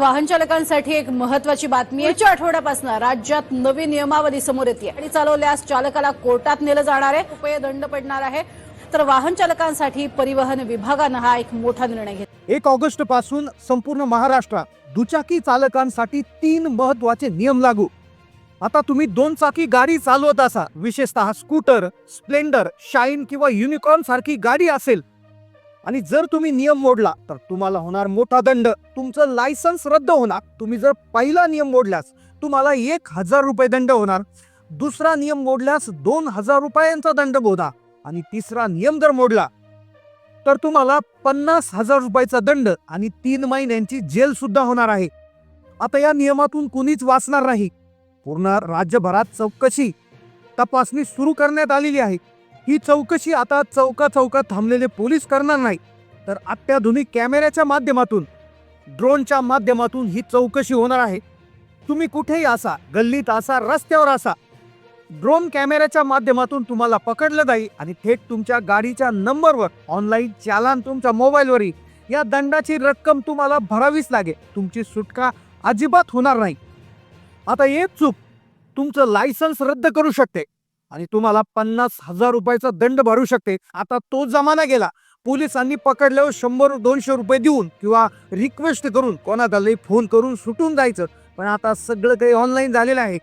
वाहन चालकांसाठी एक महत्वाची बातमी आहे. आठवड्यापासून राज्यात नवी नियमावली समोर येते गाडी चालवल्यास चालकाला कोर्टात नेलं जाणार आहे. रुपये दंड पडणार आहे. तर वाहन चालकांसाठी परिवहन विभागानं हा एक मोठा निर्णय घेतला. एक ऑगस्टपासून संपूर्ण महाराष्ट्रात दुचाकी चालकांसाठी तीन महत्त्वाचे नियम लागू. आता तुम्ही दोन चाकी गाडी चालवत असा विशेषतः स्कूटर स्प्लेंडर शाईन किंवा युनिकॉर्न सारखी गाडी असेल आणि जर तुम्ही नियम मोडला तर तुम्हाला होणार मोठा दंड. तुमचं लायसन्स रद्द होणार. तुम्ही जर पहिला नियम मोडल्यास तुम्हाला एक हजार रुपये दंड होणार. दुसरा नियम मोडल्यास दोन हजार रुपयांचा दंड होणार. आणि तिसरा नियम जर मोडला तर तुम्हाला पन्नास हजार रुपयाचा दंड आणि तीन महिन्यांची जेल सुद्धा होणार आहे. आता या नियमातून कुणीच वाचणार नाही. पूर्ण राज्यभरात चौकशी तपासणी सुरू करण्यात आलेली आहे. ही चौकशी आता चौका चौकात थांबलेले पोलीस करणार नाही तर अत्याधुनिक कॅमेऱ्याच्या माध्यमातून ड्रोनच्या माध्यमातून ही चौकशी होणार आहे. तुम्ही कुठेही असा गल्लीत असा रस्त्यावर असा ड्रोन कॅमेऱ्याच्या माध्यमातून तुम्हाला पकडलं जाईल आणि थेट तुमच्या गाडीच्या नंबरवर ऑनलाईन चालान तुमच्या मोबाईलवरही या दंडाची रक्कम तुम्हाला भरावीच लागेल. तुमची सुटका अजिबात होणार नाही. आता एक चूक तुमचं लायसन्स रद्द करू शकते. आणि तुम्हाला पन्नास हजार रुपयाचा दंड भरू शकते. आता तो जमाना गेला. पोलिसांनी पकडल्यावर शंभर दोनशे रुपये देऊन किंवा रिक्वेस्ट करून कोणालाही फोन करून सुटून जायचं. पण आता सगळं काही ऑनलाईन झालेलं आहे.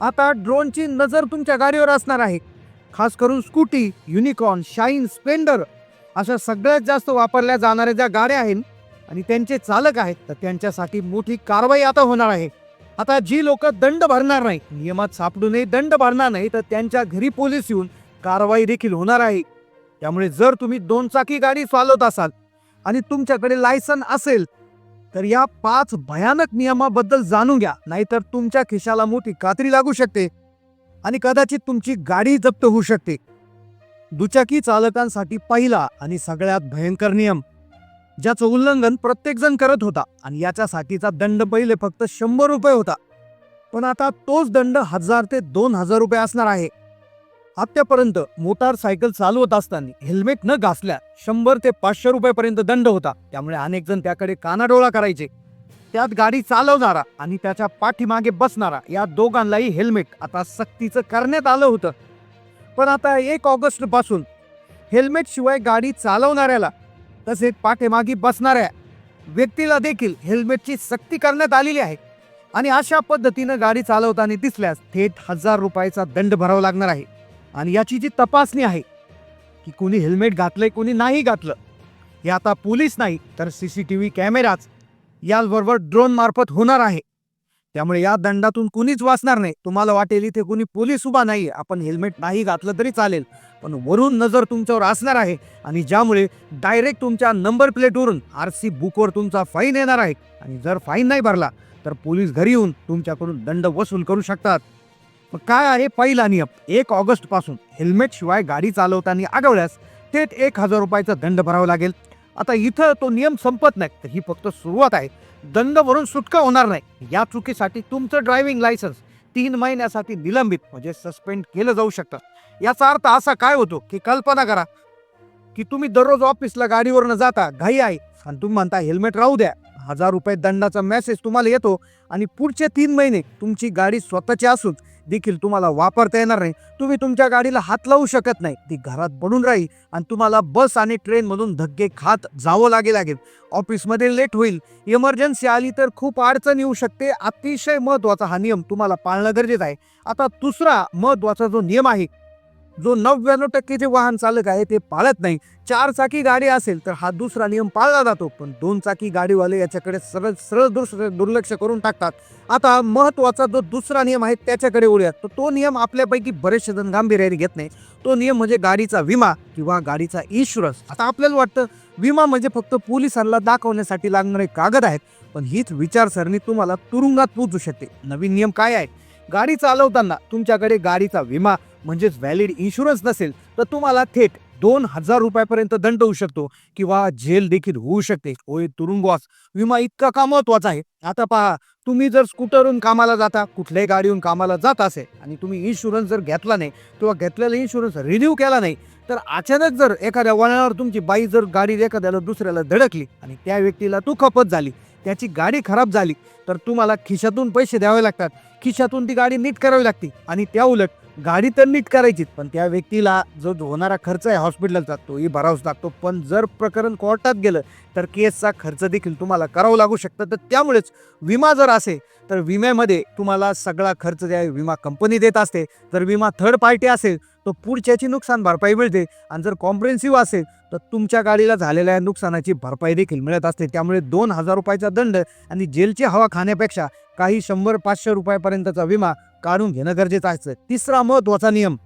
आता ड्रोनची नजर तुमच्या गाडीवर असणार आहे. खास करून स्कूटी युनिकॉर्न शाईन स्प्लेंडर अशा सगळ्यात जास्त वापरल्या जाणाऱ्या ज्या गाड्या आहेत आणि त्यांचे चालक आहेत तर त्यांच्यासाठी मोठी कारवाई आता होणार आहे. आता जी लोक दंड भरणार नाही नियमात सापडूनही दंड भरणार नाही तर त्यांच्या घरी पोलीस येऊन कारवाई देखील होणार आहे. त्यामुळे जर तुम्ही दोन चाकी गाडी चालवत असाल आणि तुमच्याकडे लायसन असेल तर या पाच भयानक नियमाबद्दल जाणून घ्या नाहीतर तुमच्या खिशाला मोठी कात्री लागू शकते आणि कदाचित तुमची गाडी जप्त होऊ शकते. दुचाकी चालकांसाठी पहिला आणि सगळ्यात भयंकर नियम. ज्याचं उल्लंघन प्रत्येकजण करत होता आणि याच्यासाठीचा दंड पहिले फक्त शंभर रुपये होता. पण आता तोच दंड हजार ते दोन हजार रुपये असणार आहे. आत्तापर्यंत मोटारसायकल चालवत असताना हेल्मेट न घासल्या शंभर ते पाचशे रुपयेपर्यंत दंड होता. त्यामुळे अनेक जण त्याकडे कानाडोळा करायचे. त्यात गाडी चालवणारा आणि त्याच्या पाठीमागे बसणारा या दोघांनाही हेल्मेट आता सक्तीचं करण्यात आलं होतं. पण आता एक ऑगस्टपासून हेल्मेट शिवाय गाडी चालवणाऱ्याला तसेच पाठीमागी बसणाऱ्या व्यक्तीला देखील हेल्मेटची सक्ती करण्यात आलेली आहे. आणि अशा पद्धतीनं गाडी चालवताना दिसल्यास थेट हजार रुपयाचा दंड भरावा लागणार आहे. आणि याची जी तपासणी आहे की कोणी हेल्मेट घातलंय कोणी नाही घातलं हे आता पोलीस नाही तर सी सी टी व्ही कॅमेराच याचबरोबर ड्रोन मार्फत होणार आहे. त्यामुळे या दंडातून कुणीच वाचणार नाही. तुम्हाला वाटेल इथे कुणी पोलीस उभा नाही आपण हेल्मेट नाही घातलं तरी चालेल. पण वरून नजर तुमच्यावर असणार आहे आणि ज्यामुळे डायरेक्ट तुमच्या नंबर प्लेटवरून आर सी बुकवर तुमचा फाईन येणार आहे. आणि जर फाईन नाही भरला तर पोलीस घरी येऊन तुमच्याकडून दंड वसूल करू शकतात. मग काय आहे पहिला नियम? एक ऑगस्टपासून हेल्मेट शिवाय गाडी चालवताना आगवल्यास थेट एक हजार रुपयाचा दंड भरावा लागेल. आता इथं तो नियम संपत नाही तर ही फक्त सुरुवात आहे. दंड भरून सुटका होणार नाही. या चुकीसाठी तुमचं ड्रायव्हिंग लायसन्स तीन महिन्यासाठी निलंबित म्हणजे सस्पेंड केलं जाऊ शकतं. याचा अर्थ असा काय होतो की कल्पना करा की तुम्ही दररोज ऑफिसला गाडीवरनं जाता घाई आहे आणि तुम्ही म्हणता हेल्मेट राहू द्या. हजार रुपये दंडाचा मेसेज तुम्हाला येतो आणि पुढचे तीन महिने तुमची गाडी स्वतःची असून देखील तुम्हाला वापरता येणार नाही. तुम्ही तुमच्या गाडीला हात लावू शकत नाही. ती घरात पडून राहील आणि तुम्हाला बस आणि ट्रेनमधून धक्के खात जावं लागे लागेल. ऑफिसमध्ये लेट होईल. इमर्जन्सी आली तर खूप अडचण येऊ शकते. अतिशय महत्त्वाचा हा नियम तुम्हाला पाळणं गरजेचं आहे. आता दुसरा महत्त्वाचा जो नियम आहे जो नव्याण्णव टक्के जे वाहन चालक आहे ते पाळत नाही. चार चाकी गाडी असेल तर हा दुसरा नियम पाळला जातो पण दोन चाकी गाडीवाले याच्याकडे सरळ सरळ दुसरं दुर्लक्ष करून टाकतात. आता महत्त्वाचा जो दुसरा नियम आहे त्याच्याकडे ओळूयात तर तो नियम आपल्यापैकी बरेचसे जण गांभीर्याने घेत नाही. तो नियम म्हणजे गाडीचा विमा किंवा गाडीचा इन्शुरन्स आता आपल्याला वाटतं विमा म्हणजे फक्त पोलिसांना दाखवण्यासाठी लागणारे कागद आहेत पण हीच विचारसरणी तुम्हाला तुरुंगात पोचू शकते. नवीन नियम काय आहे? गाडी चालवताना तुमच्याकडे गाडीचा विमा म्हणजेच व्हॅलिड इन्शुरन्स नसेल तर तुम्हाला थेट दोन हजार रुपयापर्यंत दंड होऊ शकतो किंवा जेल देखील होऊ शकते. होय तुरुंगवास. विमा इतका का महत्त्वाचा आहे? आता पहा तुम्ही जर स्कूटरहून कामाला जाता कुठल्याही गाडीहून कामाला जात असेल आणि तुम्ही इन्शुरन्स जर घेतला नाही किंवा घेतलेला इन्शुरन्स रिन्यू केला नाही तर अचानक जर एखाद्या वळणावर तुमची बाई जर गाडी एखाद्याला दुसऱ्याला धडकली आणि त्या व्यक्तीला तू खपत झाली त्याची गाडी खराब झाली तर तुम्हाला खिशातून पैसे द्यावे लागतात. खिशातून ती गाडी नीट करावी लागते आणि त्या उलट गाडी तर नीट करायचीच पण त्या व्यक्तीला जो होणारा खर्च आहे हॉस्पिटलचा तोही भरावाच लागतो. पण जर प्रकरण कोर्टात गेलं तर केसचा खर्च देखील तुम्हाला करावं लागू शकतं. तर त्यामुळेच विमा जर असेल तर विम्यामध्ये तुम्हाला सगळा खर्च द्या विमा कंपनी देत असते. जर विमा थर्ड पार्टी असेल तर पुढच्याची नुकसान भरपाई मिळते. आणि जर कॉम्प्रेन्सिव्ह असेल तर तुमच्या गाडीला झालेल्या नुकसानाची भरपाई देखील मिळत असते. त्यामुळे दोन हजार रुपयाचा दंड आणि जेलची हवा खाण्यापेक्षा काही शंभर पाचशे रुपयापर्यंतचा विमा काढून घेणं गरजेचं असतं. तिसरा महत्त्वाचा नियम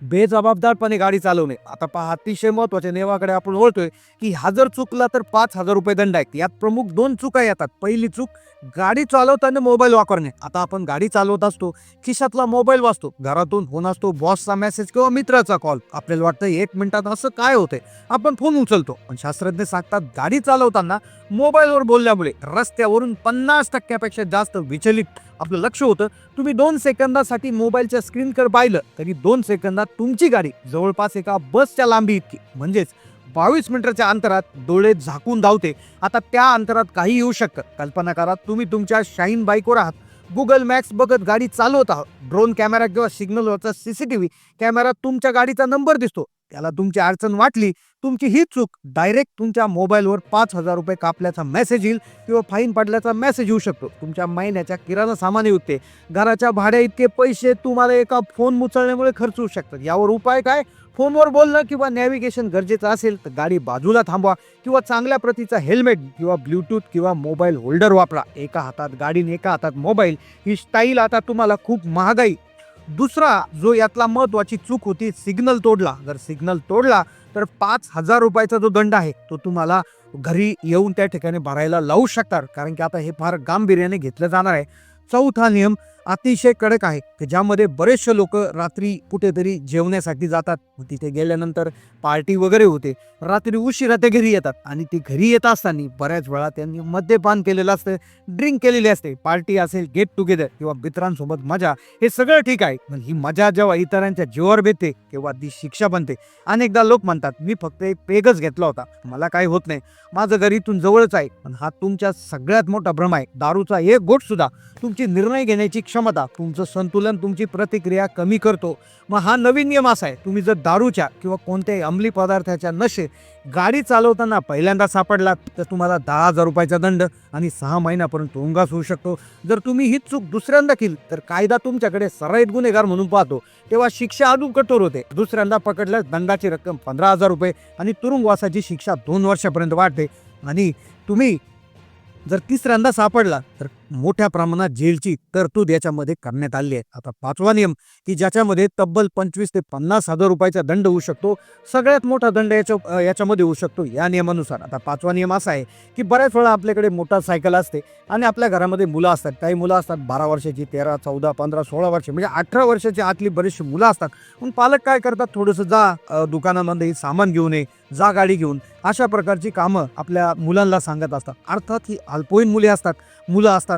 बेजबाबदारपणे गाडी चालवणे. आता पहा अतिशय महत्त्वाच्या नियमाकडे आपण ओळखतोय की हा जर चुकला तर पाच हजार रुपये दंड आहेत. यात प्रमुख दोन चुका येतात. पहिली चूक गाडी चालवताना मोबाईल वापरणे. आता आपण गाडी चालवत असतो खिशातला मोबाईल वाचतो. घरातून फोन असतो बॉसचा मेसेज किंवा मित्राचा कॉल. आपल्याला वाटतं एक मिनिटात असं काय होतंय? आपण फोन उचलतो. पण शास्त्रज्ञ सांगतात गाडी चालवताना मोबाईलवर बोलल्यामुळे रस्त्यावरून पन्नास टक्क्यापेक्षा जास्त विचलित. आपलं लक्ष होतं तुम्ही दोन सेकंदासाठी मोबाईलच्या स्क्रीनकडे पाहिलं तरी दोन सेकंदात तुमची गाडी जवळपास एका बसच्या लांबी इतकी. म्हणजेच बावीस मीटरच्या अंतरात डोळे झाकून धावते. आता त्या अंतरात काही येऊ शकतं. कल्पना करा तुम्ही तुमच्या शाईन बाईकवर आहात. गुगल मॅप्स बघत गाडी चालवत आहात. ड्रोन कॅमेरा किंवा सिग्नलवरचा व्ही कॅमेरा तुमच्या गाडीचा नंबर दिसतो. त्याला तुमची अडचण वाटली तुमची ही चूक डायरेक्ट तुमच्या मोबाईलवर पाच हजार रुपये कापल्याचा मेसेज येईल किंवा फाईन पडल्याचा मेसेज येऊ शकतो. तुमच्या महिन्याच्या किराणा सामान युक्ते घराच्या भाड्या इतके पैसे तुम्हाला एका फोन मुचळण्यामुळे खर्च होऊ शकतात. यावर उपाय काय? फोनवर बोलणं किंवा नॅव्हिगेशन गरजेचं असेल तर गाडी बाजूला थांबवा किंवा चांगल्या प्रतीचा हेल्मेट किंवा ब्ल्यूटूथ किंवा मोबाईल होल्डर वापरा. एका हातात गाडीने एका हातात मोबाईल ही स्टाईल आता तुम्हाला खूप महागाई दुसरा जो यातला महत्वाची चूक होती सिग्नल तोडला. जर सिग्नल तोडला तर पाच हजार रुपयाचा जो दंड आहे तो तुम्हाला घरी येऊन त्या ठिकाणी भरायला लावू शकतात. कारण की आता हे फार गांभीर्याने घेतलं जाणार आहे. चौथा नियम अतिशय कडक आहे की ज्यामध्ये बरेचसे लोक रात्री कुठेतरी जेवण्यासाठी जातात. मग तिथे गेल्यानंतर पार्टी वगैरे होते. रात्री उशिरा ते घरी येतात. आणि ते घरी येत असताना बऱ्याच वेळा त्यांनी मद्यपान केलेलं असतं ड्रिंक केलेली असते. पार्टी असेल गेट टुगेदर किंवा मित्रांसोबत मजा हे सगळं ठीक आहे. पण ही मजा जेव्हा इतरांच्या जीवावर बेते तेव्हा ती शिक्षा बनते. अनेकदा लोक म्हणतात मी फक्त एक पेगच घेतला होता. मला काही होत नाही. माझं घर इथून जवळच आहे. पण हा तुमच्या सगळ्यात मोठा भ्रम आहे. दारूचा एक गोट सुद्धा. तुमची निर्णय घेण्याची क्षमता तुमचं संतुलन तुमची प्रतिक्रिया कमी करतो. मग हा नवीन नियम असा आहे तुम्ही जर दारूच्या किंवा कोणत्याही अंमली पदार्थाच्या नशे गाडी चालवताना पहिल्यांदा सापडलात तर तुम्हाला दहा हजार रुपयाचा दंड आणि सहा महिन्यापर्यंत तुरुंगास होऊ शकतो. जर तुम्ही ही चूक दुसऱ्यांदा केली तर कायदा तुमच्याकडे सराईत गुन्हेगार म्हणून पाहतो. तेव्हा शिक्षा अजून कठोर होते. दुसऱ्यांदा पकडल्यास दंडाची रक्कम पंधरा हजार रुपये आणि तुरुंगवासाची शिक्षा दोन वर्षापर्यंत वाढते. आणि तुम्ही जर तिसऱ्यांदा सापडला तर मोठ्या प्रमाणात जेलची तरतूद याच्यामध्ये करण्यात आली आहे. आता पाचवा नियम की ज्याच्यामध्ये तब्बल पंचवीस ते पन्नास हजार रुपयाचा दंड होऊ शकतो. सगळ्यात मोठा दंड याच्या याच्यामध्ये होऊ शकतो या नियमानुसार. आता पाचवा नियम असा आहे की बऱ्याच वेळा आपल्याकडे मोटारसायकल असते आणि आपल्या घरामध्ये मुलं असतात. काही मुलं असतात बारा वर्षाची तेरा चौदा पंधरा सोळा वर्ष म्हणजे अठरा वर्षाची आतली बरीचशी मुलं असतात. पण पालक काय करतात? थोडंसं जा दुकानामध्ये सामान घेऊन ये जा गाडी घेऊन. अशा प्रकारची कामं आपल्या मुलांना सांगत असतात. अर्थात ही अल्पवयीन मुले असतात. मुलं असतात.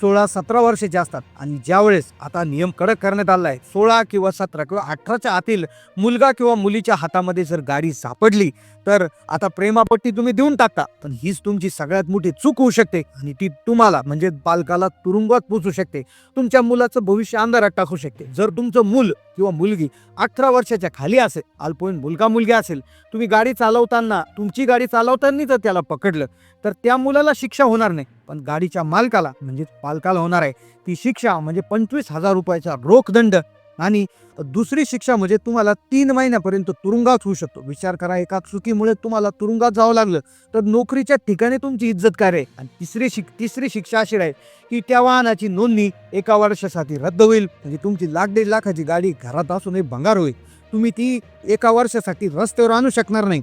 सोळा सतरा वर्षाचे असतात. आणि ज्यावेळेस आता नियम कडक करण्यात आला आहे सोळा किंवा सतरा किंवा अठराच्या आतील मुलगा किंवा मुलीच्या हातामध्ये जर गाडी सापडली तर आता प्रेमापट्टी तुम्ही देऊन टाकता. पण हीच तुमची सगळ्यात मोठी चूक होऊ शकते आणि ती तुम्हाला म्हणजे पालकाला तुरुंगात पोचू शकते. तुमच्या मुलाचं भविष्य अंधारात टाकू शकते. जर तुमचं मूल किंवा मुलगी अठरा वर्षाच्या खाली असेल अल्पवयीन मुलगा मुलगी असेल तुम्ही गाडी चालवताना तुमची गाडी चालवताना जर त्याला पकडलं तर त्या मुलाला शिक्षा होणार नाही. पण गाडीच्या मालकाला म्हणजे पालकाला होणार आहे. ती शिक्षा म्हणजे पंचवीस हजार रुपयाचा रोखदंड. आणि दुसरी शिक्षा म्हणजे तुम्हाला तीन महिन्यापर्यंत तुरुंगात होऊ शकतो. विचार करा एका चुकीमुळे तुम्हाला तुरुंगात जावं लागलं तर नोकरीच्या ठिकाणी तुमची इज्जत काय आहे. आणि तिसरी शिक तिसरी शिक्षा अशी राहील की त्या वाहनाची नोंदणी एका वर्षासाठी रद्द होईल. म्हणजे तुमची लाख दीड लाखाची गाडी घरात असूनही भंगार होईल. तुम्ही ती एका वर्षासाठी रस्त्यावर आणू शकणार नाही.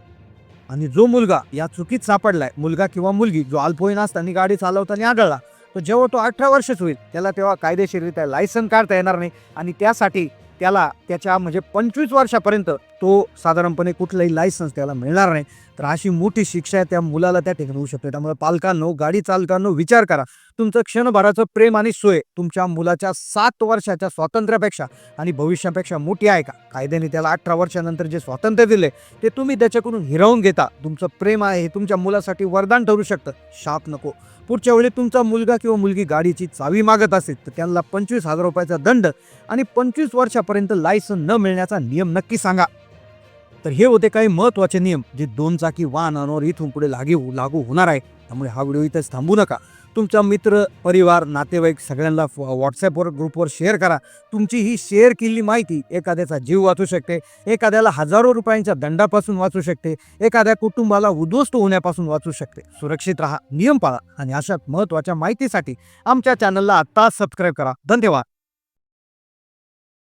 आणि जो मुलगा या चुकीत सापडलाय मुलगा किंवा मुलगी जो अल्पवयीन असताना गाडी चालवताना आढळला तर जेव्हा तो अठरा वर्षच होईल त्याला तेव्हा कायदेशीररित्या लायसन काढता येणार नाही. आणि त्यासाठी त्याला त्याच्या म्हणजे पंचवीस वर्षापर्यंत तो साधारणपणे कुठलंही लायसन्स त्याला मिळणार नाही. तर अशी मोठी शिक्षा आहे त्या मुलाला त्या ठिकाणी होऊ शकते. त्यामुळे पालकांनो गाडी चालकांनो विचार करा. तुमचं क्षणभराचं प्रेम आणि सोय तुमच्या मुलाच्या सात वर्षाच्या स्वातंत्र्यापेक्षा आणि भविष्यापेक्षा मोठी आहे का? कायद्याने त्याला अठरा वर्षानंतर जे स्वातंत्र्य दिले ते तुम्ही त्याच्याकडून हिरावून घेता. तुमचं प्रेम आहे हे तुमच्या मुलासाठी वरदान ठरू शकतं. शाप नको. पुढच्या वेळी तुमचा मुलगा किंवा मुलगी गाडीची चावी मागत असेल तर त्यांना पंचवीस हजार रुपयाचा दंड आणि पंचवीस वर्षापर्यंत लायसन न मिळण्याचा नियम नक्की सांगा. तर हे होते काही महत्त्वाचे नियम जे दोन चाकी वाहनांवर इथून पुढे लागू लागू होणार आहे. त्यामुळे हा व्हिडिओ इथेच थांबू नका. तुमचा मित्र परिवार नातेवाईक सगळ्यांना व्हॉट्सॲपवर ग्रुपवर शेअर करा. तुमची ही शेअर केलेली माहिती एखाद्याचा जीव वाचू शकते. एखाद्याला हजारो रुपयांच्या दंडापासून वाचू शकते. एखाद्या कुटुंबाला उद्ध्वस्त होण्यापासून वाचू शकते. सुरक्षित राहा नियम पाळा आणि अशा महत्त्वाच्या माहितीसाठी आमच्या चॅनलला आत्ता सबस्क्राईब करा. धन्यवाद.